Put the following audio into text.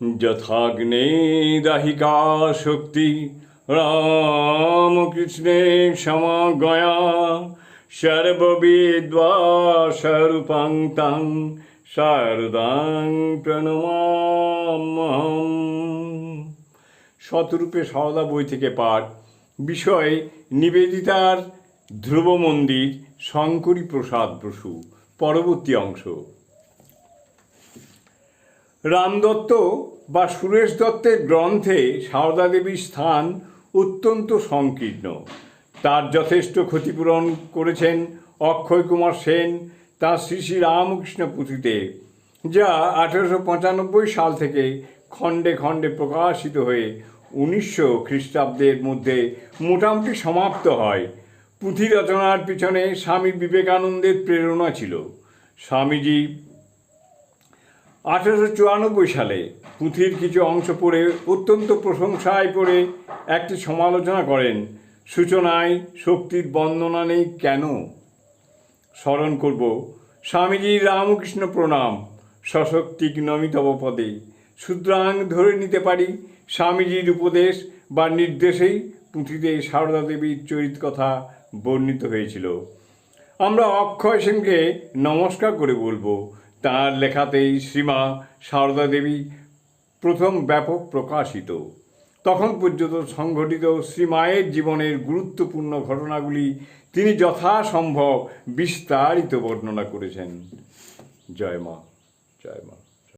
যথাগ্নে দাহিকা শক্তি, রামকৃষ্ণে সমগয়া সর্ববিদ্বা স্বরূপাং তাং শারদাং প্রণমাম্যহম। শতরূপে সারদা বই থেকে পাঠ, বিষয় নিবেদিতার ধ্রুব মন্দির, শঙ্করী প্রসাদ বসু, পরবর্তী অংশ। রামদত্ত বা সুরেশ দত্তের গ্রন্থে সারদা দেবীর স্থান অত্যন্ত সংকীর্ণ। তার যথেষ্ট ক্ষতিপূরণ করেছেন অক্ষয় কুমার সেন, তাঁর শ্রী শ্রী রামকৃষ্ণ পুঁথিতে, যা আঠেরোশো পঁচানব্বই সাল থেকে খণ্ডে খণ্ডে প্রকাশিত হয়ে উনিশশো খ্রিস্টাব্দের মধ্যে মোটামুটি সমাপ্ত হয়। পুঁথি রচনার পিছনে স্বামী বিবেকানন্দের প্রেরণা ছিল। স্বামীজি আঠেরোশো চুরানব্বই সালে পুঁথির কিছু অংশ পড়ে অত্যন্ত প্রশংসায় পড়ে একটি সমালোচনা করেন, সূচনায় শক্তির বন্দনা নেই কেন? স্মরণ করব, স্বামীজি রামকৃষ্ণ প্রণাম সশক্তিক নমিতব পদে। সুতরাং ধরে নিতে পারি, স্বামীজির উপদেশ বা নির্দেশেই পুঁথিতে সারদা দেবীর চরিত কথা বর্ণিত হয়েছিল। আমরা অক্ষয় সেনকে নমস্কার করে বলব তার লেখাতেই শ্রীমা সারদা দেবী প্রথম ব্যাপক প্রকাশিত। তখন পর্যন্ত সংঘটিত শ্রীমায়ের জীবনের গুরুত্বপূর্ণ ঘটনাগুলি তিনি যথাসম্ভব বিস্তারিত বর্ণনা করেছেন। জয় মা জয় মা।